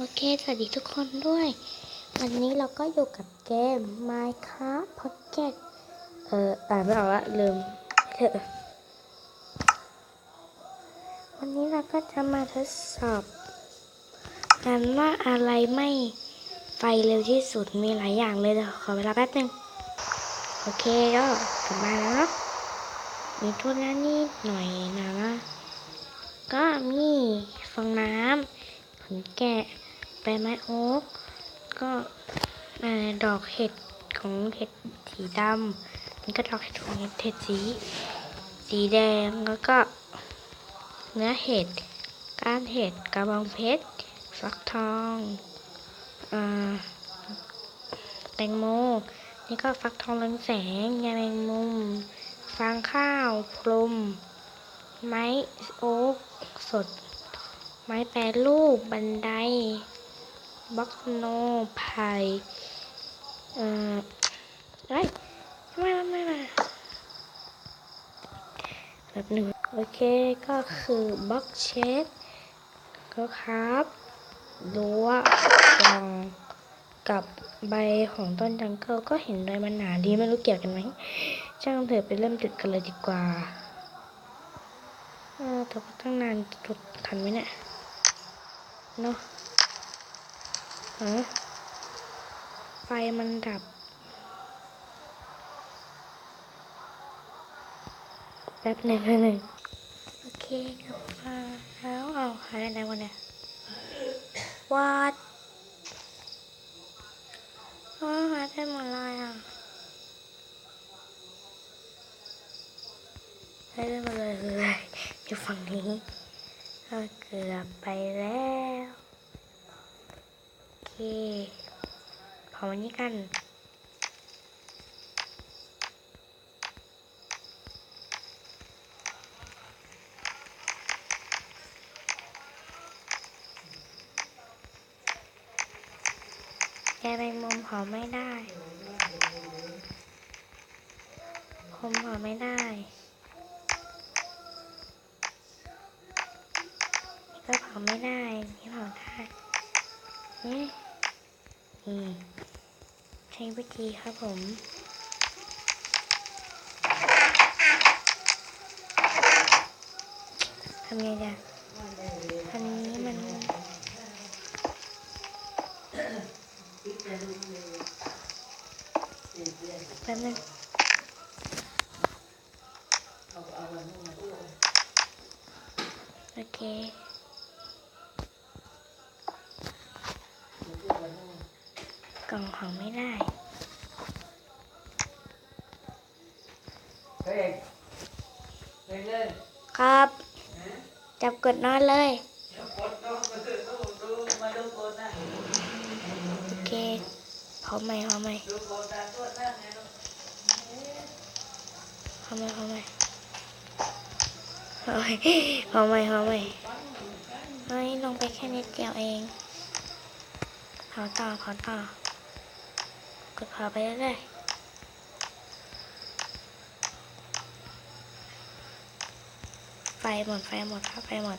โอเค สวัสดีทุกคนด้วย วันนี้เราก็อยู่กับเกม Minecraft Pocket เอออ่านไม่ออกละลืมเถอะวันนี้เราก็จะมาทดสอบ กันว่าอะไรไม่ไฟเร็วที่สุดมีหลายอย่างเลยเดี๋ยวขอเวลาแป๊บนึง โอเคก็กลับมาแล้วเนาะมีทุนแล้วนิดหน่อยนะ ก็มีฟองน้ำผลแกะ ใบไม้โอ๊กก็ดอกเห็ดของเห็ดสีดำนี่ก็ดอกเห็ดของเห็ดสี สีแดงแล้วก็ เนื้อเห็ดก้านเห็ดกระบองเพชรฟักทองอแตงโม นี่ก็ฟักทองเรืองแสงยาแมงมุม ฟางข้าว พรม ไม้โอ๊กสด ไม้แปรรูป บันได บล็อกโนไผ่เอ่อเฮ้ยไม่ไม่ไม่ไม่แบบหนึ่งโอเคก็คือบล็อกเชดก็ครับรั้วกล่องกับใบของต้นจังเกิลก็เห็นใบมันหนาดีไม่รู้เกี่ยวกันไหมช่างเถอะไปเริ่มจุดกันเลยดีกว่าเออแต่ว่าตั้งนานจุดทันไหมเนี่ยเนาะ ไฟมันดับ แป๊บหนึ่งแป๊บหนึ่งโอเคกลับมาแล้วเอาหายไปไหนวะเนี่ยวัดอ๋อหายไปหมดเลยอะหายไปหมดเลยอยู่ฝั่งนี้ ก็เกือบไปแล้ว เคเผาวันนี้กันแกแมงมุมเผาไม่ได้คมเผาไม่ได้ก็เผาไม่ได้ นี่เผาได้นี่นี่ ใช้วิธีครับผมทำไงจ๊ะอันนี้มันแป๊บนึงโอเค กล่องของไม่ได้เฮ้ยเฮ้ยเล่นครับ จับกดนอนเลยเดี๋ยวกดดูมาดูดูมาดูกดนะโอเคพร้อมไหมพร้อมไหมดูกดตาตัวนั่งไงลูกพร้อมไหมพร้อมไหมพร้อมไหมพร้อมไหมพร้อมไหมเฮ้ยลงไปแค่นิดเดียวเองเผาต่อเผาต่อ กดเผาไปเรื่อยไฟหมดไฟหมดครับไฟหมด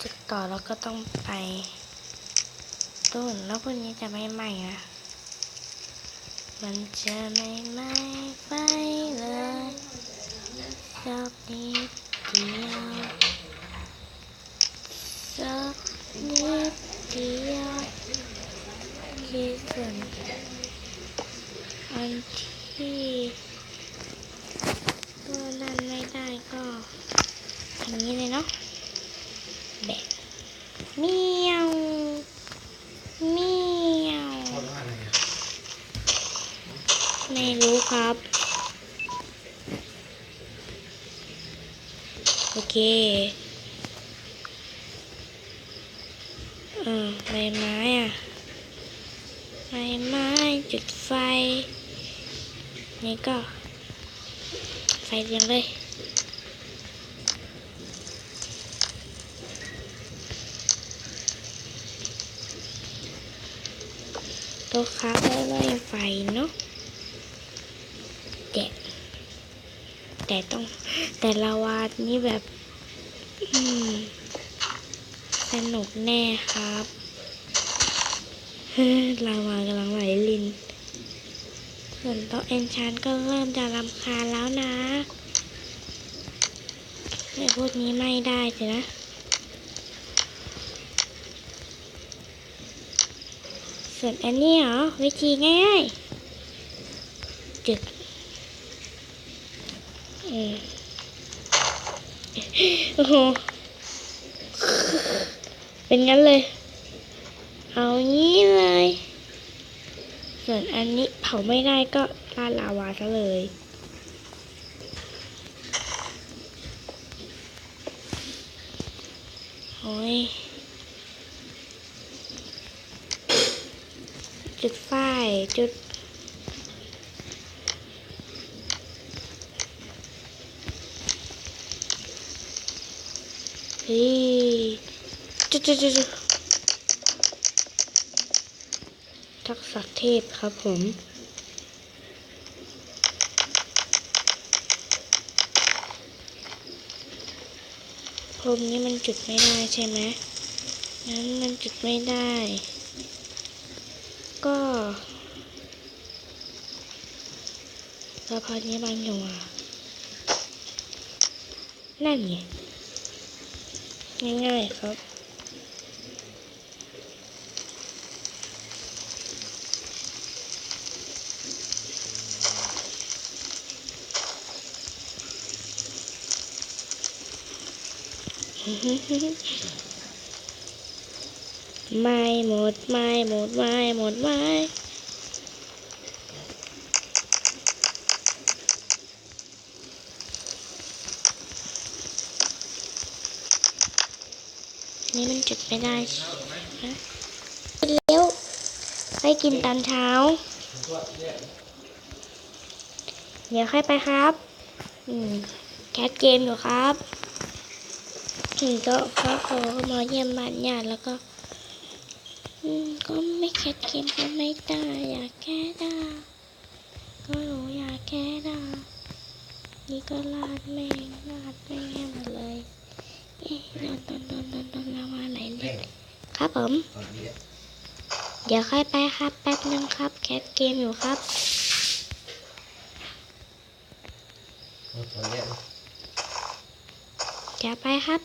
จุดต่อแล้วก็ต้องไปตุ้นแล้วพวกนี้จะไม่ไหม้นะมันจะไม่ไหม้ไฟเลยสักนิดเดียวสักนิดเดียว ที่ส่วนอันที่ตัวนั้นไม่ได้ก็ทำนี้เลยเนาะแบะเมียวเมียวไม่รู้ครับ โอเคเออใบไม้อะ ใบไม้จุดไฟ นี่ก็ ไฟเรียงเลยตัวค้าได้ไล่ไฟเนาะแต่แต่ต้อง แต่ละวาดนี่แบบสนุกแน่ครับ ลาวากำลังไหลลิน ส่วนโต๊ะเอนชานก็เริ่มจะรำคาญแล้วนะไอ้พวกนี้ไม่ได้สินะส่วนอันนี้เหรอ วิธีง่ายๆจึกอืมโอ้โห เป็นงั้นเลย เอางี้เลย ส่วนอันนี้เผาไม่ได้ก็ราดลาวาซะเลยโอ้ยจุดไฟจุดเฮ้ยจุดจุดจุดจุด ทักษะเทพครับผมพรมนี้มันจุดไม่ได้ใช่ไหมงั้นมันจุดไม่ได้ ก็แล้วพอนี้บางอยู่อะนั่นไงง่ายๆครับ ไม่หมดไม่หมดไม่หมดไม่นี่มันจุดไม่ได้ใช่ไหมเร็วไปกินตอนเช้า เดี๋ยวค่อยไปครับ อืมแคทเกมอยู่ครับ ถึงก็พ่อเขาก็มาเยี่ยมบ้านญาติแล้วก็อืมก็ไม่แคทเกมก็ไม่ได้อยากแก้ดาก็รู้อยากแก้ดานี่ก็ลาดแม่งลาดแม่งให้หมดเลยเอ๊ะนอนนอนนอนนอนนอนนอนมาไหลเล็ดครับผมเดี๋ยวค่อยไปครับแป๊บนึงครับ แคทเกมอยู่ครับเดี๋ยวไปครับ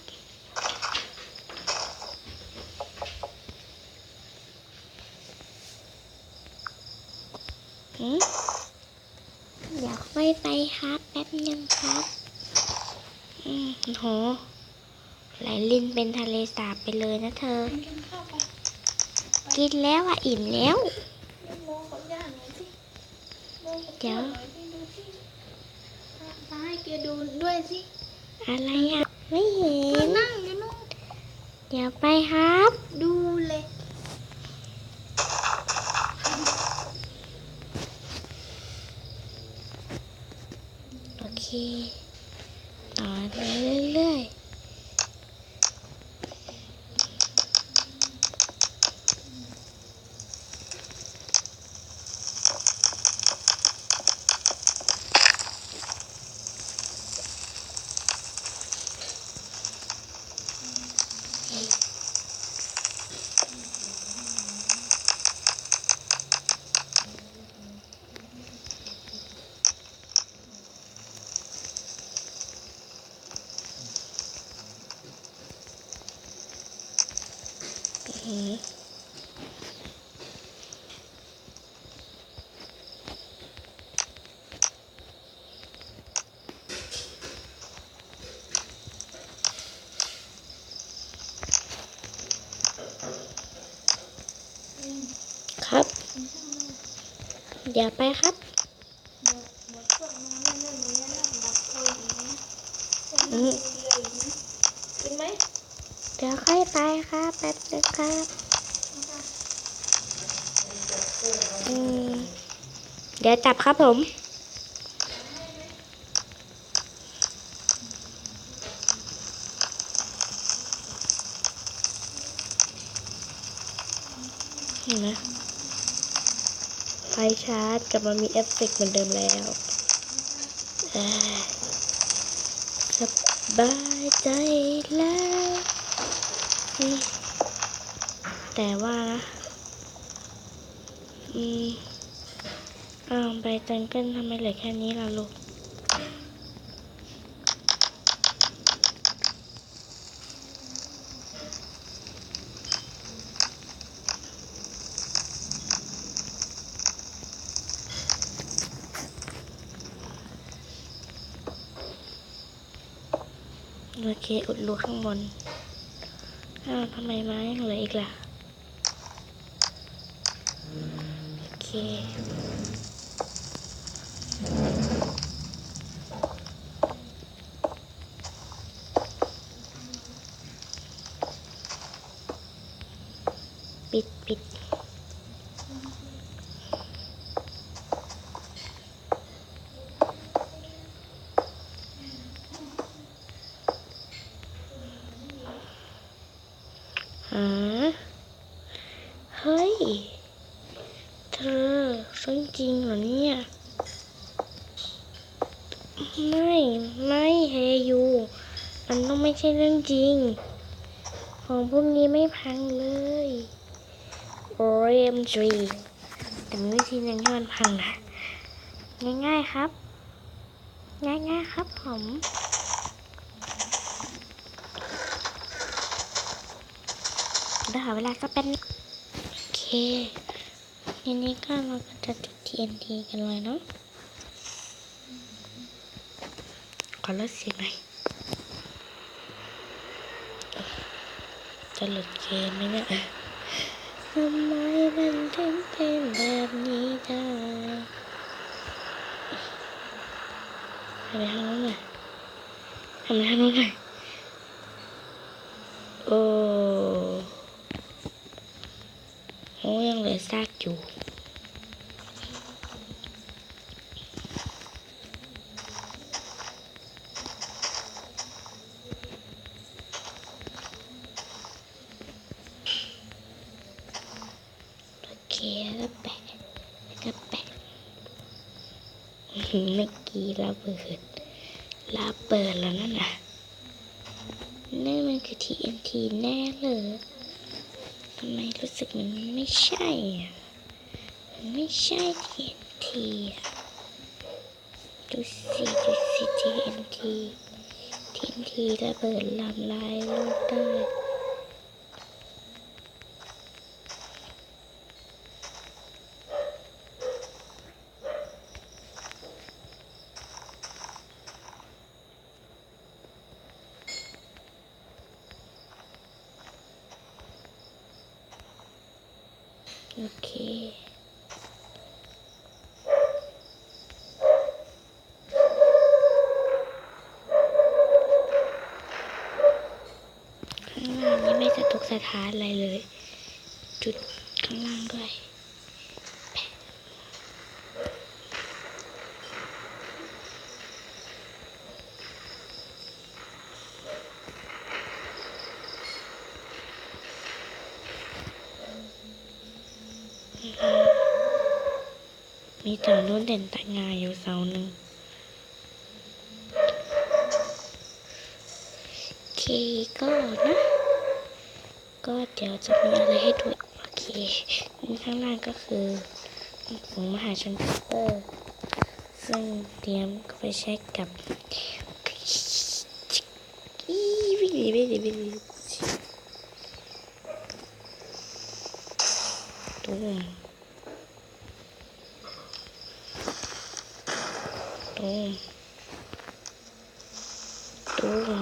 เดี๋ยวค่อยไปครับแป๊บนึงครับ อืมโหไหลลินเป็นทะเลสาบไปเลยนะเธอ กินข้าวไปกินแล้วอะ อิ่มแล้วโมกับย่าหน่อยสิโมกับเดี๋ยวหน่อยสิดูสิตาให้แกดูด้วยสิ อะไรอะ ไม่เห็เธอนนั่งอยู่นู่นเดี๋ยวไปครับ ดู เลย โอเค ต่อไปเรื่อยๆอื้อหือครับ เดี๋ยวไปครับเดี๋ยวค่อยไปครับแป๊บนึงครับเดี๋ยวจับครับผม เห็นไหมไฟ ชาร์จกลับมามีเอฟเฟกต์เหมือนเดิมแล้วสบายใจแล้วนี่แต่ว่านะอืมอ้าวใบจังเกิลทำไมเหลือแค่นี้ล่ะลูก เคอุดรูข้างบน อ้าวทำไมไม้เหลืออีกล่ะ โอเคา เฮ้ย เธอเรื่องจริงเหรอเนี่ย ไม่ ไม่เฮยู มันต้องไม่ใช่เรื่องจริง ของพวกนี้ไม่พังเลย OMG แต่มีวิธีหนึ่งที่มันพังนะ ง่ายๆครับ ง่ายๆครับผม เดี๋ยวหาเวลาก็เป็นโอเคทีนี้ก็เราก็จะจุด TNT กันเลยเนาะขอลดเสียงหน่อยจะหลุดเกมไหมเนี่ยทำไมมันถึงเป็นแบบนี้ได้ไปทางนู้นหน่อยทำไปทางนู้นหน่อยโอ้โอ้ยังเหลือซากอยู่ โอ เคแล้วแปะแล้วก็แปะเมื่อกี้เระเบิดระเบิดแล้วนั่นน่ะนั่นมันคือ TNT แน่เลยทำไมรู้สึกมันไม่ใช่อะมันไม่ใช่ TNT อะดูสิดูสิ TNT TNT ระเบิดลำลายโลกได้ โอเคข้างล่างนี้ไม่สะทกสะท้านอะไรเลย จุดข้างล่างด้วย เสาโน้นเด่นแต่งานอยู่เสาหนึ่งโอเคก็นะ ก็เดี๋ยวจะมีอะไรให้ดูโอเคข้างล่างก็คือของมหาชนเปเปอร์ ซึ่งเตรียมไปใช้กับอีวิลิวิลิวิลิตุ้ม ตุ้มตุ้ม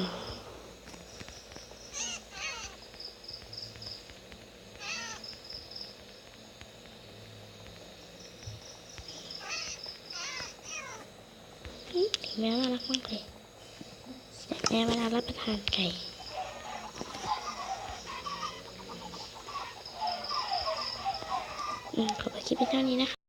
แม้ว่ารักมากเลยแต่แม้เวลารับประทานไก่อืมขอไปคลิปเป็นเท่านี้นะคะ